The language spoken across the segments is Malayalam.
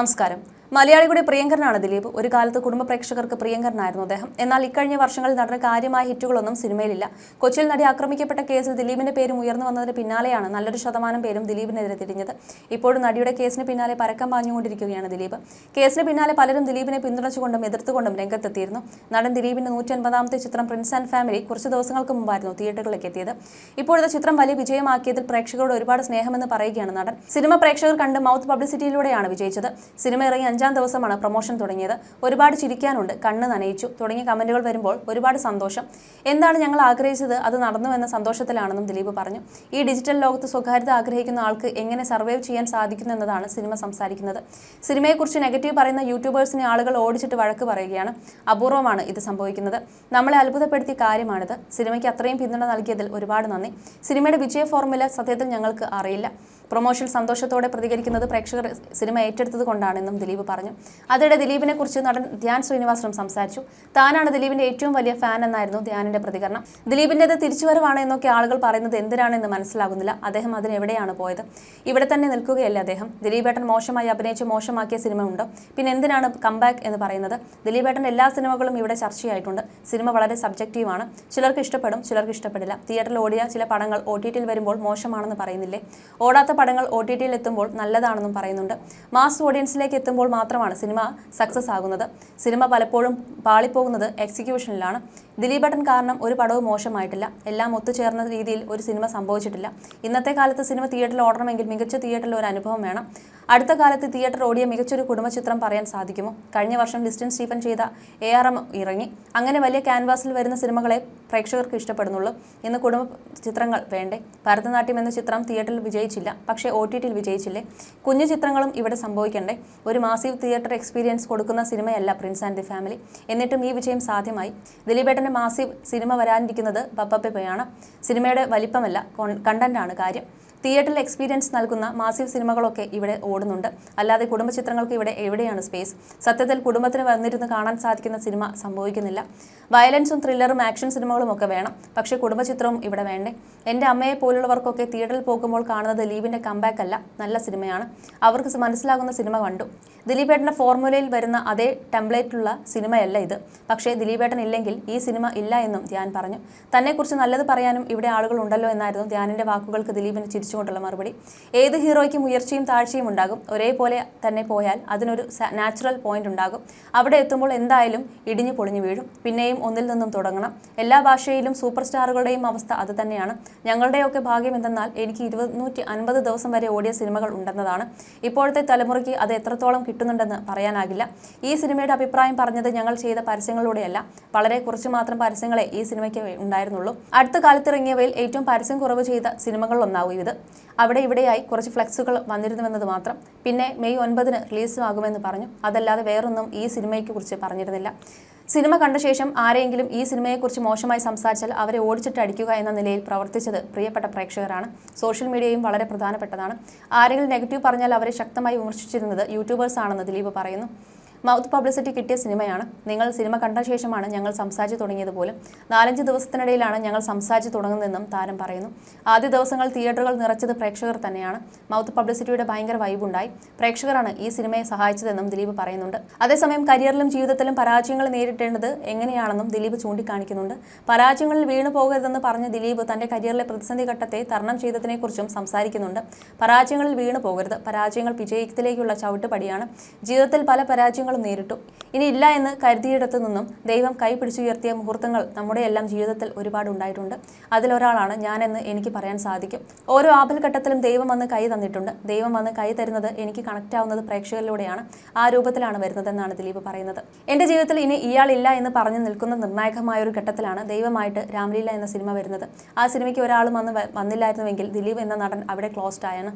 നമസ്കാരം. മലയാളികളുടെ പ്രിയങ്കരനാണ് ദിലീപ്. ഒരു കാലത്ത് കുടുംബ പ്രേക്ഷകർക്ക് പ്രിയങ്കരനായിരുന്നു അദ്ദേഹം. എന്നാൽ ഇക്കഴിഞ്ഞ വർഷങ്ങളിൽ നടന്ന കാര്യമായ ഹിറ്റുകളൊന്നും സിനിമയിലില്ല. കൊച്ചിയിൽ നടി ആക്രമിക്കപ്പെട്ട കേസിൽ ദിലീപിന്റെ പേരും ഉയർന്നു വന്നതിന് പിന്നാലെയാണ് നല്ലൊരു ശതമാനം പേരും ദിലീപിനെതിരെ തിരിഞ്ഞത്. ഇപ്പോഴും നടിയുടെ കേസിന് പിന്നാലെ പരക്കം പാഞ്ഞുകൊണ്ടിരിക്കുകയാണ് ദിലീപ്. കേസിന് പിന്നാലെ പലരും ദിലീപിനെ പിന്തുണച്ചുകൊണ്ടും എതിർത്തുകൊണ്ടും രംഗത്തെത്തിയിരുന്നു. നടൻ ദിലീപിന്റെ നൂറ്റി അൻപതാമത്തെ ചിത്രം പ്രിൻസ് ആൻഡ് ഫാമിലി കുറച്ച് ദിവസങ്ങൾക്ക് മുമ്പായിരുന്നു തിയേറ്ററുകളിലേക്ക് എത്തിയത്. ഇപ്പോഴത്തെ ചിത്രം വലിയ വിജയമാക്കിയതിൽ പ്രേക്ഷകരോട് ഒരുപാട് സ്നേഹമെന്ന് പറയുകയാണ് നടൻ. സിനിമ പ്രേക്ഷകർ കണ്ട് മൗത്ത് പബ്ലിസിറ്റിയിലൂടെയാണ് വിജയിച്ചത്. സിനിമ ഇറങ്ങി അഞ്ചാം ദിവസമാണ് പ്രൊമോഷൻ തുടങ്ങിയത്. ഒരുപാട് ചിരിക്കാനുണ്ട്. കണ്ണ് നനയിച്ചു. തുടങ്ങിയ കമന്റുകൾ വരുമ്പോൾ ഒരുപാട് സന്തോഷം. എന്താണ് ഞങ്ങൾ ആഗ്രഹിച്ചത്? അത് നടന്നു എന്ന സന്തോഷത്തിലാണെന്നും ദിലീപ് പറഞ്ഞു. ഈ ഡിജിറ്റൽ ലോകത്ത് സ്വകാര്യത ആഗ്രഹിക്കുന്ന ആൾക്ക് എങ്ങനെ സർവൈവ് ചെയ്യാൻ സാധിക്കുന്നു എന്നതാണ് സിനിമ സംസാരിക്കുന്നത്. സിനിമയെക്കുറിച്ച് നെഗറ്റീവ് പറയുന്ന യൂട്യൂബേഴ്സിനെ ആളുകൾ ഓടിച്ചിട്ട് വഴക്ക് പറയുകയാണ്. അപൂർവമാണ് ഇത് സംഭവിക്കുന്നത്. നമ്മളെ അത്ഭുതപ്പെടുത്തിയ കാര്യമാണിത്. സിനിമയ്ക്ക് അത്രയും പിന്തുണ നൽകിയതിൽ ഒരുപാട് നന്ദി. സിനിമയുടെ വിജയ ഫോർമുല സത്യത്തിൽ ഞങ്ങൾക്ക് അറിയില്ല. പ്രൊമോഷൻ സന്തോഷത്തോടെ പ്രതികരിക്കുന്നത് പ്രേക്ഷകർ സിനിമ ഏറ്റെടുത്തത് കൊണ്ടാണെന്നും ദിലീപ് പറഞ്ഞു. അതിനിടെ ദിലീപിനെ കുറിച്ച് നടൻ ധ്യാൻ ശ്രീനിവാസനും സംസാരിച്ചു. താനാണ് ദിലീപിന്റെ ഏറ്റവും വലിയ ഫാൻ എന്നായിരുന്നു ധ്യാനിന്റെ പ്രതികരണം. ദിലീപിന്റേത് തിരിച്ചുവരവാണ് എന്നൊക്കെ ആളുകൾ പറയുന്നത് എന്തിനാണെന്ന് മനസ്സിലാകുന്നില്ല. അദ്ദേഹം അതിന് എവിടെയാണ് പോയത്? ഇവിടെ തന്നെ നിൽക്കുകയല്ല അദ്ദേഹം? ദിലീപേട്ടൻ മോശമായി അഭിനയിച്ച് മോശമാക്കിയ സിനിമ ഉണ്ടോ? പിന്നെ എന്തിനാണ് കംബാക്ക് എന്ന് പറയുന്നത്? ദിലീപേട്ടന്റെ എല്ലാ സിനിമകളും ഇവിടെ ചർച്ചയായിട്ടുണ്ട്. സിനിമ വളരെ സബ്ജക്റ്റീവാണ് ചിലർക്ക് ഇഷ്ടപ്പെടും ചിലർക്ക് ഇഷ്ടപ്പെടില്ല. തിയേറ്ററിൽ ഓടിയ ചില പടങ്ങൾ ഒ ടി ടിയിൽ വരുമ്പോൾ മോശമാണെന്ന് പറയുന്നില്ലേ? ഓടാത്ത പടങ്ങൾ ഒ ടി ടിയിൽ എത്തുമ്പോൾ നല്ലതാണെന്നും പറയുന്നുണ്ട്. മാസ് ഓഡിയൻസിലേക്ക് എത്തുമ്പോൾ മാത്രമാണ് സിനിമ സക്സസ് ആകുന്നത്. സിനിമ പലപ്പോഴും പാളിപ്പോകുന്നത് എക്സിക്യൂഷനിലാണ് ദിലീപേട്ടൻ കാരണം ഒരു പടവും മോശമായിട്ടില്ല. എല്ലാം ഒത്തുചേർന്ന രീതിയിൽ ഒരു സിനിമ സംഭവിച്ചിട്ടില്ല. ഇന്നത്തെ കാലത്ത് സിനിമ തിയേറ്ററിൽ ഓടണമെങ്കിൽ മികച്ച തിയേറ്ററിൽ ഒരു അനുഭവം വേണം. അടുത്ത കാലത്ത് തിയേറ്റർ ഓടിയ മികച്ചൊരു കുടുംബ ചിത്രം പറയാൻ സാധിക്കുമോ? കഴിഞ്ഞ വർഷം ഡിസ്റ്റൻസ് സ്റ്റീഫൻ ചെയ്ത എ ആർ എം ഇറങ്ങി. അങ്ങനെ വലിയ ക്യാൻവാസിൽ വരുന്ന സിനിമകളെ പ്രേക്ഷകർക്ക് ഇഷ്ടപ്പെടുന്നുള്ളൂ ഇന്ന് കുടുംബ ചിത്രങ്ങൾ വേണ്ടേ? ഭരതനാട്യം എന്ന ചിത്രം തിയേറ്ററിൽ വിജയിച്ചില്ല. പക്ഷേ ഒ ടി ടിയിൽ വിജയിച്ചില്ലേ? കുഞ്ഞു ചിത്രങ്ങളും ഇവിടെ സംഭവിക്കണ്ടേ? ഒരു മാസീവ് തിയേറ്റർ എക്സ്പീരിയൻസ് കൊടുക്കുന്ന സിനിമയല്ല പ്രിൻസ് ആൻഡ് ദി ഫാമിലി. എന്നിട്ടും ഈ വിജയം സാധ്യമായി. ദിലീപേട്ടന്റെ മാസീവ് സിനിമ വരാനിരിക്കുന്നത് പപ്പപ്പയാണ് സിനിമയുടെ വലിപ്പമല്ല കണ്ടന്റാണ് കാര്യം. തിയേറ്ററിൽ എക്സ്പീരിയൻസ് നൽകുന്ന മാസീവ് സിനിമകളൊക്കെ ഇവിടെ ഓടുന്നുണ്ട്. അല്ലാതെ കുടുംബ ചിത്രങ്ങൾക്ക് ഇവിടെ എവിടെയാണ് സ്പേസ് സത്യത്തിൽ കുടുംബത്തിന് വന്നിരുന്ന് കാണാൻ സാധിക്കുന്ന സിനിമ സംഭവിക്കുന്നില്ല. വയലൻസും ത്രില്ലറും ആക്ഷൻ സിനിമകളും ഒക്കെ വേണം. പക്ഷേ കുടുംബ ചിത്രവും ഇവിടെ വേണ്ടേ? എന്റെ അമ്മയെ പോലുള്ളവർക്കൊക്കെ തിയേറ്ററിൽ പോകുമ്പോൾ കാണുന്നത് ലീവിന്റെ കമ്പാക്ക് അല്ല നല്ല സിനിമയാണ് അവർക്ക് മനസ്സിലാകുന്ന സിനിമ കണ്ടു. ദിലീപേട്ടന്റെ ഫോർമുലയിൽ വരുന്ന അതേ ടെംപ്ലേറ്റുള്ള സിനിമയല്ല ഇത്. പക്ഷേ ദിലീപേട്ടൻ ഇല്ലെങ്കിൽ ഈ സിനിമ ഇല്ല എന്നും ധ്യാൻ പറഞ്ഞു. തന്നെക്കുറിച്ച് നല്ലത് പറയാനും ഇവിടെ ആളുകൾ ഉണ്ടല്ലോ എന്നായിരുന്നു ധ്യാനിന്റെ വാക്കുകൾക്ക് ദിലീപിന് ചിരിച്ചുകൊണ്ടുള്ള മറുപടി. ഏത് ഹീറോയ്ക്കും ഉയർച്ചയും താഴ്ചയും ഉണ്ടാകും. ഒരേപോലെ തന്നെ പോയാൽ അതിനൊരു നാച്ചുറൽ പോയിന്റ് ഉണ്ടാകും. അവിടെ എത്തുമ്പോൾ എന്തായാലും ഇടിഞ്ഞു പൊളിഞ്ഞു വീഴും. പിന്നെയും ഒന്നിൽ നിന്നും തുടങ്ങണം. എല്ലാ ഭാഷയിലും സൂപ്പർ സ്റ്റാറുകളുടെയും അവസ്ഥ അത് തന്നെയാണ്. ഞങ്ങളുടെയൊക്കെ ഭാഗ്യം എന്തെന്നാൽ എനിക്ക് ഇരുന്നൂറ്റി അൻപത് ദിവസം വരെ ഓടിയ സിനിമകൾ ഉണ്ടെന്നതാണ്. ഇപ്പോഴത്തെ തലമുറയ്ക്ക് അത് എത്രത്തോളം കിട്ടുന്നുണ്ടെന്ന് പറയാനാകില്ല. ഈ സിനിമയുടെ അഭിപ്രായം പറഞ്ഞത് ഞങ്ങൾ ചെയ്ത പരസ്യങ്ങളിലൂടെയല്ല. വളരെ കുറച്ച് മാത്രം പരസ്യങ്ങളെ ഈ സിനിമയ്ക്ക് ഉണ്ടായിരുന്നുള്ളൂ. അടുത്ത കാലത്തിറങ്ങിയവയിൽ ഏറ്റവും പരസ്യം കുറവ് ചെയ്ത സിനിമകളിലൊന്നാവും ഇത്. അവിടെ ഇവിടെയായി കുറച്ച് ഫ്ലെക്സുകൾ വന്നിരുന്നുവെന്നത് മാത്രം. പിന്നെ മെയ് ഒൻപതിന് റിലീസുമാകുമെന്ന് പറഞ്ഞു. അതല്ലാതെ വേറൊന്നും ഈ സിനിമയെക്കുറിച്ച് പറഞ്ഞിരുന്നില്ല. സിനിമ കണ്ട ശേഷം ആരെങ്കിലും ഈ സിനിമയെക്കുറിച്ച് മോശമായി സംസാരിച്ചാൽ അവരെ ഓടിച്ചിട്ട് അടിക്കുക എന്ന നിലയിൽ പ്രവർത്തിച്ചത് പ്രിയപ്പെട്ട പ്രേക്ഷകരാണ്. സോഷ്യൽ മീഡിയയും വളരെ പ്രധാനപ്പെട്ടതാണ്. ആരെങ്കിലും നെഗറ്റീവ് പറഞ്ഞാൽ അവരെ ശക്തമായി വിമർശിച്ചിരുന്നത് യൂട്യൂബേഴ്സ് ആണെന്ന് ദിലീപ് പറയുന്നു. മൗത്ത് പബ്ലിസിറ്റി കിട്ടിയ സിനിമയാണ്. നിങ്ങൾ സിനിമ കണ്ട ശേഷമാണ് ഞങ്ങൾ സംസാരിച്ചു തുടങ്ങിയത് പോലും. നാലഞ്ച് ദിവസത്തിനിടയിലാണ് ഞങ്ങൾ സംസാരിച്ചു തുടങ്ങുന്നതെന്നും താരം പറയുന്നു. ആദ്യ ദിവസങ്ങൾ തിയേറ്ററുകൾ നിറച്ചത് പ്രേക്ഷകർ തന്നെയാണ്. മൗത്ത് പബ്ലിസിറ്റിയുടെ ഭയങ്കര വൈബുണ്ടായി. പ്രേക്ഷകരാണ് ഈ സിനിമയെ സഹായിച്ചതെന്നും ദിലീപ് പറയുന്നുണ്ട്. അതേസമയം കരിയറിലും ജീവിതത്തിലും പരാജയങ്ങൾ നേരിട്ടേണ്ടത് എങ്ങനെയാണെന്നും ദിലീപ് ചൂണ്ടിക്കാണിക്കുന്നുണ്ട്. പരാജയങ്ങളിൽ വീണു പോകരുതെന്ന് പറഞ്ഞ ദിലീപ് തന്റെ കരിയറിലെ പ്രതിസന്ധി ഘട്ടത്തെ തരണം ചെയ്തതിനെക്കുറിച്ചും സംസാരിക്കുന്നുണ്ട്. പരാജയങ്ങളിൽ വീണു പോകരുത്. പരാജയങ്ങൾ വിജയത്തിലേക്കുള്ള ചവിട്ടുപടിയാണ്. ജീവിതത്തിൽ പല പരാജയങ്ങളും നേരിട്ടു. ഇനി ഇല്ല എന്ന് കരുതിയിടത്തു നിന്നും ദൈവം കൈ പിടിച്ചുയർത്തിയ മുഹൂർത്തങ്ങൾ നമ്മുടെ എല്ലാം ജീവിതത്തിൽ ഒരുപാട് ഉണ്ടായിട്ടുണ്ട്. അതിലൊരാളാണ് ഞാനെന്ന് എനിക്ക് പറയാൻ സാധിക്കും. ഓരോ ആപൽഘട്ടത്തിലും ദൈവം വന്ന് കൈ തന്നിട്ടുണ്ട്. ദൈവം വന്ന് കൈ തരുന്നത് എനിക്ക് കണക്റ്റ് ആവുന്നത് പ്രേക്ഷകരിലൂടെയാണ്. ആ രൂപത്തിലാണ് വരുന്നതെന്നാണ് ദിലീപ് പറയുന്നത്. എന്റെ ജീവിതത്തിൽ ഇനി ഇയാൾ ഇല്ല എന്ന് പറഞ്ഞു നിൽക്കുന്ന നിർണായകമായ ഒരു ഘട്ടത്തിലാണ് ദൈവമായിട്ട് രാംലീല എന്ന സിനിമ വരുന്നത്. ആ സിനിമയ്ക്ക് ഒരാളും വന്ന് വന്നില്ലായിരുന്നുവെങ്കിൽ ദിലീപ് എന്ന നടൻ അവിടെ ക്ലോസ്ഡ് ആയാണ്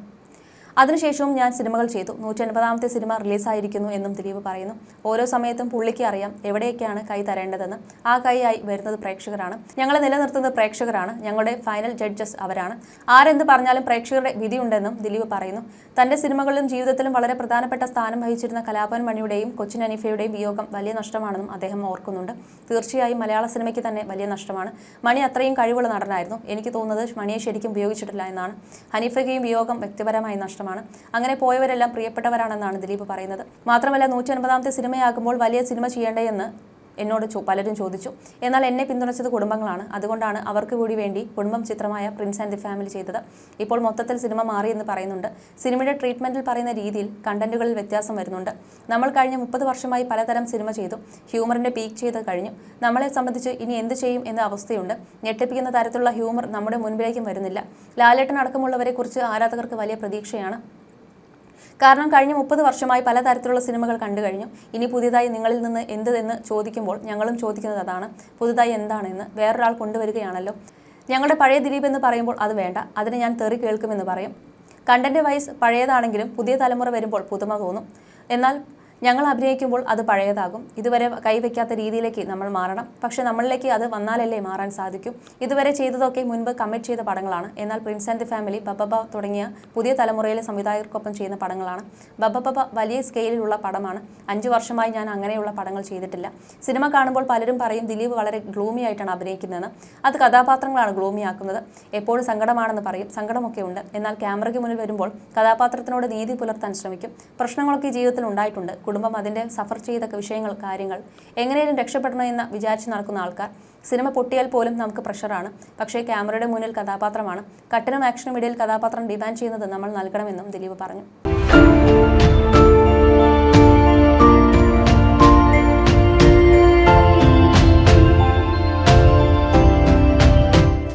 അതിനുശേഷവും ഞാൻ സിനിമകൾ ചെയ്തു. നൂറ്റി അൻപതാമത്തെ സിനിമ റിലീസായിരിക്കുന്നു എന്നും ദിലീപ് പറയുന്നു. ഓരോ സമയത്തും പുള്ളിക്ക് അറിയാം എവിടെയൊക്കെയാണ് കൈ തരേണ്ടതെന്ന്. ആ കൈയായി വരുന്നത് പ്രേക്ഷകരാണ്. ഞങ്ങളെ നിലനിർത്തുന്നത് പ്രേക്ഷകരാണ്. ഞങ്ങളുടെ ഫൈനൽ ജഡ്ജസ് അവരാണ്. ആരെന്ത് പറഞ്ഞാലും പ്രേക്ഷകരുടെ വിധിയുണ്ടെന്നും ദിലീപ് പറയുന്നു. തന്റെ സിനിമകളിലും ജീവിതത്തിലും വളരെ പ്രധാനപ്പെട്ട സ്ഥാനം വഹിച്ചിരുന്ന കലാഭവൻ മണിയുടെയും കൊച്ചിൻ അനീഫയുടെയും വിയോഗം വലിയ നഷ്ടമാണെന്നും അദ്ദേഹം ഓർക്കുന്നുണ്ട്. തീർച്ചയായും മലയാള സിനിമയ്ക്ക് തന്നെ വലിയ നഷ്ടമാണ്. മണി അത്രയും കഴിവുള്ള നടനായിരുന്നു. എനിക്ക് തോന്നുന്നത് മണിയെ ശരിക്കും ഉപയോഗിച്ചിട്ടില്ല എന്നാണ്. ഹനീഫയ്ക്കെയും വിയോഗം വ്യക്തിപരമായി നഷ്ടമാണ് സന്തോഷമാണ് അങ്ങനെ പോയവരെല്ലാം പ്രിയപ്പെട്ടവരാണെന്നാണ് ദിലീപ് പറയുന്നത്. മാത്രമല്ല നൂറ്റി അൻപതാമത്തെ സിനിമയാകുമ്പോൾ വലിയ സിനിമ ചെയ്യേണ്ടതെന്ന് എന്നോട് പലരും ചോദിച്ചു. എന്നാൽ എന്നെ പിന്തുണച്ചത് കുടുംബങ്ങളാണ്. അതുകൊണ്ടാണ് അവർക്ക് കൂടി വേണ്ടി കുടുംബം ചിത്രമായ പ്രിൻസ് ആൻഡ് ദി ഫാമിലി ചെയ്തത്. ഇപ്പോൾ മൊത്തത്തിൽ സിനിമ മാറി എന്ന് പറയുന്നുണ്ട്. സിനിമയുടെ ട്രീറ്റ്മെന്റിൽ പറയുന്ന രീതിയിൽ കണ്ടന്റുകളിൽ വ്യത്യാസം വരുന്നുണ്ട്. നമ്മൾ കഴിഞ്ഞ മുപ്പത് വർഷമായി പലതരം സിനിമ ചെയ്തു. ഹ്യൂമറിന്റെ പീക്ക് ചെയ്ത് കഴിഞ്ഞു. നമ്മളെ സംബന്ധിച്ച് ഇനി എന്ത് ചെയ്യും എന്ന അവസ്ഥയുണ്ട്. ഞെട്ടിപ്പിക്കുന്ന തരത്തിലുള്ള ഹ്യൂമർ നമ്മുടെ മുൻപിലേക്കും വരുന്നില്ല. ലാലേട്ടൻ അടക്കമുള്ളവരെ കുറിച്ച് ആരാധകർക്ക് വലിയ പ്രതീക്ഷയാണ്. കാരണം കഴിഞ്ഞ മുപ്പത് വർഷമായി പലതരത്തിലുള്ള സിനിമകൾ കണ്ടു കഴിഞ്ഞു. ഇനി പുതിയതായി നിങ്ങളിൽ നിന്ന് എന്ത് എന്ന് ചോദിക്കുമ്പോൾ ഞങ്ങളും ചോദിക്കുന്നത് അതാണ്. പുതുതായി എന്താണെന്ന് വേറൊരാൾ കൊണ്ടുവരികയാണല്ലോ. ഞങ്ങളുടെ പഴയ ദിലീപ് എന്ന് പറയുമ്പോൾ അത് വേണ്ട. അതിന് ഞാൻ തെറി കേൾക്കുമെന്ന് പറയും. കണ്ടന്റ് വൈസ് പഴയതാണെങ്കിലും പുതിയ തലമുറ വരുമ്പോൾ പുതുമ തോന്നും. എന്നാൽ ഞങ്ങൾ അഭിനയിക്കുമ്പോൾ അത് പഴയതാകും. ഇതുവരെ കൈവയ്ക്കാത്ത രീതിയിലേക്ക് നമ്മൾ മാറണം. പക്ഷെ നമ്മളിലേക്ക് അത് വന്നാലല്ലേ മാറാൻ സാധിക്കും. ഇതുവരെ ചെയ്തതൊക്കെ മുൻപ് കമ്മിറ്റ് ചെയ്ത പടങ്ങളാണ്. എന്നാൽ പ്രിൻസ് ആൻഡ് ദി ഫാമിലി ബബബ തുടങ്ങിയ പുതിയ തലമുറയിലെ സംവിധായകർക്കൊപ്പം ചെയ്യുന്ന പടങ്ങളാണ്. ബബബ വലിയ സ്കെയിലുള്ള പടമാണ്. അഞ്ചു വർഷമായി ഞാൻ അങ്ങനെയുള്ള പടങ്ങൾ ചെയ്തിട്ടില്ല. സിനിമ കാണുമ്പോൾ പലരും പറയും ദിലീപ് വളരെ ഗ്ലൂമി ആയിട്ടാണ് അഭിനയിക്കുന്നതെന്ന്. അത് കഥാപാത്രങ്ങളാണ് ഗ്ലൂമി ആക്കുന്നത്. എപ്പോഴും സങ്കടമാണെന്ന് പറയും. സങ്കടമൊക്കെ ഉണ്ട്. എന്നാൽ ക്യാമറയ്ക്ക് മുന്നിൽ വരുമ്പോൾ കഥാപാത്രത്തിനോട് നീതി പുലർത്താൻ ശ്രമിക്കും. പ്രശ്നങ്ങളൊക്കെ ജീവിതത്തിൽ ഉണ്ടായിട്ടുണ്ട്. കുടുംബം അതിന്റെ സഫർ ചെയ്തൊക്കെ വിഷയങ്ങൾ കാര്യങ്ങൾ എങ്ങനെയും രക്ഷപ്പെടണമെന്ന് വിചാരിച്ച് നടക്കുന്ന ആൾക്കാർ. സിനിമ പൊട്ടിയാൽ പോലും നമുക്ക് പ്രഷറാണ്. പക്ഷേ ക്യാമറയുടെ മുന്നിൽ കഥാപാത്രമാണ്. കട്ടനും ആക്ഷനും ഇടയിൽ കഥാപാത്രം ഡിമാൻഡ് ചെയ്യുന്നത് നമ്മൾ നൽകണമെന്നും ദിലീപ് പറഞ്ഞു.